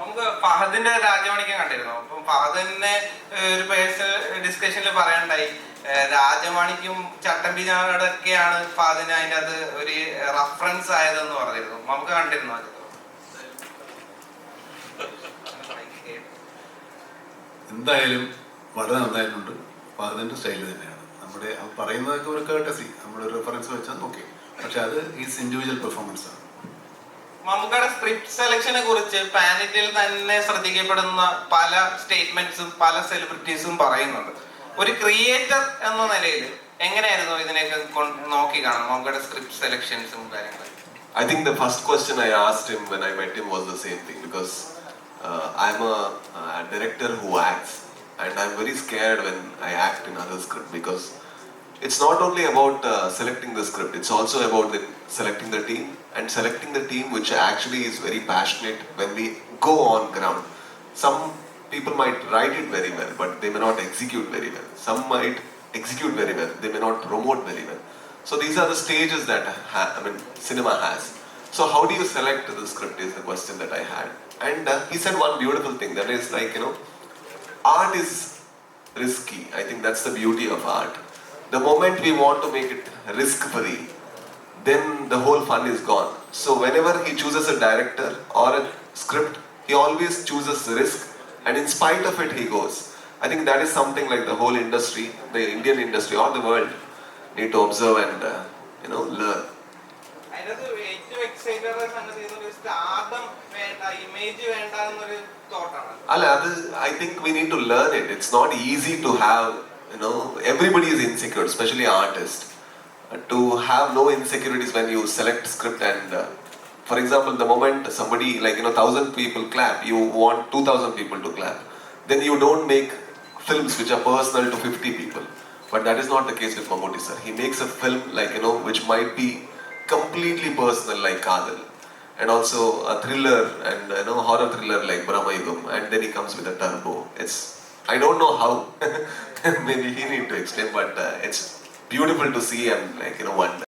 നമുക്ക് ഫഹദിന്റെ രാജമാണിക്കം കണ്ടിരുന്നു? അപ്പൊ ഫഹദിനെ ഒരു പേഴ്സണൽ ഡിസ്കഷനിൽ പറയണ്ടായി രാജമാണിക്കും ചട്ടമ്പിനാടൊക്കെയാണ് ഫഹദിന് അതിന്റെ അത് ഒരു റഫറൻസ് ആയതെന്ന് പറഞ്ഞിരുന്നു. നമുക്ക് കണ്ടിരുന്നു അത്? എന്തായാലും വളരെ നന്നായിട്ടുണ്ട്. ഫഹദിന്റെ സ്റ്റൈൽ തന്നെയാണ്. നമ്മുടെ പറയുന്നതൊക്കെ ഒരു കേട്ടസി നമ്മളൊരു റെഫറൻസ് വെച്ചാൽ ഓക്കെ. പക്ഷെ അത് ഈസ് ഇൻഡിവിജ്വൽ പെർഫോമൻസ് ആണ്. മമ്മൂക്കയുടെ സ്ക്രിപ്റ്റ് സെലക്ഷനെ കുറിച്ച് പാനറ്റിൽ തന്നെ ശ്രദ്ധിക്കപ്പെടുന്ന പല സ്റ്റേറ്റ്മെന്റ്സും പല സെലിബ്രിറ്റീസും പറയുന്നുണ്ട്. ഒരു ക്രിയേറ്റർ എന്ന നിലയിൽ എങ്ങനെയായിരുന്നു ഇതിനെയൊക്കെ നോക്കി കാണാം മമ്മൂക്കയുടെ സ്ക്രിപ്റ്റ് സെലക്ഷൻസും കാര്യങ്ങളും? I think the first question I asked him when I met him was the same thing because uh, I'm a, a director who acts and I'm very scared when I act in other script because it's not only about uh, selecting the script, it's also about the, selecting the team and selecting the team which actually is very passionate when we go on ground. Some people might write it very well, but they may not execute very well. Some might execute very well, they may not promote very well. So these are the stages that ha- I mean cinema has. So how do you select the script is the question that I had. And uh, he said one beautiful thing that is like you know, art is risky. I think that's the beauty of art. The moment we want to make it risk free, then the whole fun is gone. So whenever he chooses a director or a script, he always chooses risk, and in spite of it, he goes. I think that is something like the whole industry, the Indian industry or the world, need to observe and uh, you know learn. അതിനകത്ത് ഏറ്റവും excited സംഗതി stardom വേണ്ട image വേണ്ട എന്നൊരു തോട്ടാണ് അല്ല അത് I think we need to learn it it's not easy to have you know everybody is insecure especially artists. Uh, to have no insecurities when you select script and uh, for example the moment somebody like you know 1000 people clap you want 2000 people to clap then you don't make films which are personal to 50 people. But that is not the case with Mammootty sir. He makes a film like you know which might be completely personal like Kadal and also a thriller and you know horror thriller like Brahmayugam and then he comes with a turbo. It's I don't know how Maybe he need to explain, but uh, it's beautiful to see and like you know wonder.